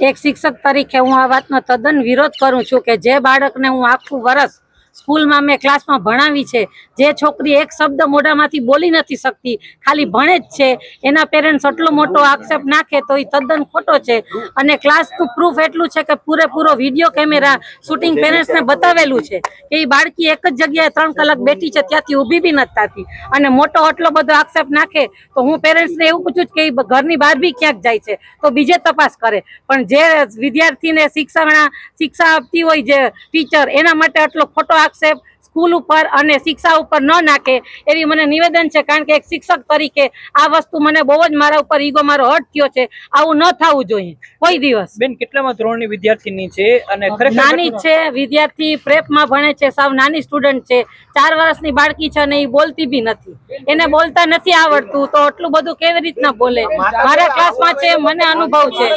એક શિક્ષક તરીકે હું આ વાતનો તદ્દન વિરોધ કરું છું કે જે બાળકને હું આખું વર્ષ સ્કૂલમાં મેં ક્લાસમાં ભણાવી છે. જે છોકરી એક શબ્દ મોઢામાંથી બોલી નથી શકતી, ખાલી ભણે જ છે. એના પેરેન્ટ્સ આટલો મોટો આક્ષેપ નાખે તો એ તદ્દન ખોટો છે. અને ક્લાસનું પ્રૂફ એટલું છે કે પૂરેપૂરો વીડિયો કેમેરા શૂટિંગ પેરેન્ટ્સને બતાવેલું છે કે એ બાળકી એક જ જગ્યાએ ત્રણ કલાક બેઠી છે, ત્યાંથી ઊભી બી નથી થતી. અને મોટો આટલો બધો આક્ષેપ નાખે તો હું પેરેન્ટ્સને એવું પૂછું કે એ ઘરની બહાર બી ક્યાંક જાય છે? તો બીજે તપાસ કરે. પણ જે વિદ્યાર્થીને શિક્ષણ, શિક્ષા આપતી હોય જે ટીચર એના માટે આટલો ખોટો આક્ષેપ સ્કૂલ ઉપર અને શિક્ષા ઉપર ન નાખે એવી મને નિવેદન છે. કારણ કે એક શિક્ષક તરીકે આ વસ્તુ મને બહુ જ મારા ઉપર ઈગો મારો થયો છે. આવું ન થવું જોઈએ. કોઈ દિવસ. બેન કેટલામાં ધોરણની વિદ્યાર્થીની છે અને નાની છે વિદ્યાર્થી પ્રેપમાં ભણે છે સાવ નાની સ્ટુડન્ટ છે. ચાર વર્ષની બાળકી છે અને એ બોલતી બી નથી. એને બોલતા નથી આવડતું તો આટલું બધું કેવી રીતના બોલે? મારા ક્લાસમાં છે મને અનુભવ છે.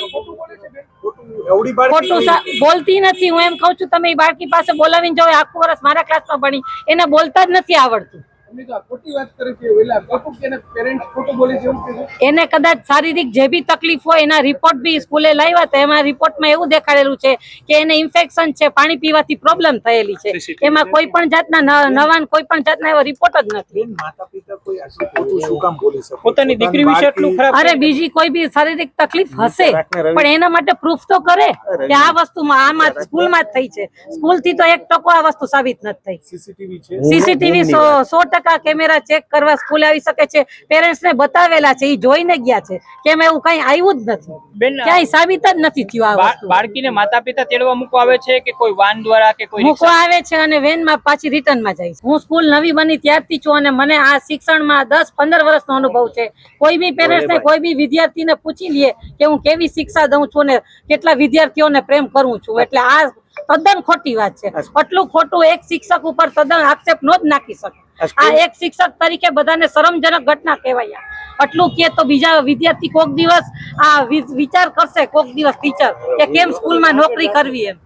ખોટું બોલતી નથી. હું એમ કઉ છું તમે એ બાળકી પાસે બોલાવીને જાઓ. આખું વર્ષ મારા ક્લાસમાં ભણી. એને બોલતા જ નથી આવડતું. એમની તો આ ખોટી વાત કરે છે. ઓલા ખોટું કે એના કદાચ શારીરિક જે બી તકલીફ હોય એના રિપોર્ટ બી સ્કૂલે લાવ્યા હતા. એમાં રિપોર્ટમાં એવું દેખાડેલું છે કે એને ઇન્ફેક્શન છે પાણી પીવાથી પ્રોબ્લેમ થયેલી છે. એમાં કોઈ પણ જાતના નવા કોઈ પણ જાતના એવા રિપોર્ટ જ નથી. માતા પિતા કોઈ આટલું શું કામ બોલી શકે? પોતાની દીકરી વિશે એટલું ખરાબ અરે બીજી કોઈ બી શારીરિક તકલીફ હશે પણ એના માટે પ્રૂફ તો કરે કે આ વસ્તુ આમાં સ્કૂલમાં જ થઈ છે. સ્કૂલથી તો એક ટકો આ વસ્તુ સાબિત નથી થઈ. સીસીટીવી છે? સીસીટીવી સો સો ટકા કેમેરા ચેક કરવા સ્કૂલે આવી શકે છે. પેરેન્ટ્સ ને બતાવેલા છે એ જોઈને ગયા છે કે એવું કઈ આવ્યું જ નથી. બેન ક્યાંય સાબિત જ નથી થયું આ બાળકીને માતા પિતા તેડવા મૂકવા આવે છે કે કોઈ વાન દ્વારા કે કોઈ મૂકવા આવે છે અને વેનમાં પાછી રિટર્નમાં જાય હું સ્કૂલ નવી બની ત્યારથી છું અને મને આ શિક્ષણમાં દસ પંદર વર્ષનો અનુભવ છે. કોઈ બી પેરેન્ટ્સને કોઈ બી વિદ્યાર્થીને પૂછી લઈએ કે હું કેવી શિક્ષા દઉં છું ને કેટલા વિદ્યાર્થીઓને પ્રેમ કરું છું. એટલે આ તદ્દન ખોટી વાત છે. આટલું ખોટું એક શિક્ષક ઉપર તદ્દન આક્ષેપ નો જ નાખી શકે. આ એક શિક્ષક તરીકે બધાને શરમજનક ઘટના કહેવાય આટલું કે તો બીજા વિદ્યાર્થી કોક દિવસ આ વિચાર કરશે કોક દિવસ ટીચર કે કેમ સ્કૂલમાં નોકરી કરવી એમ.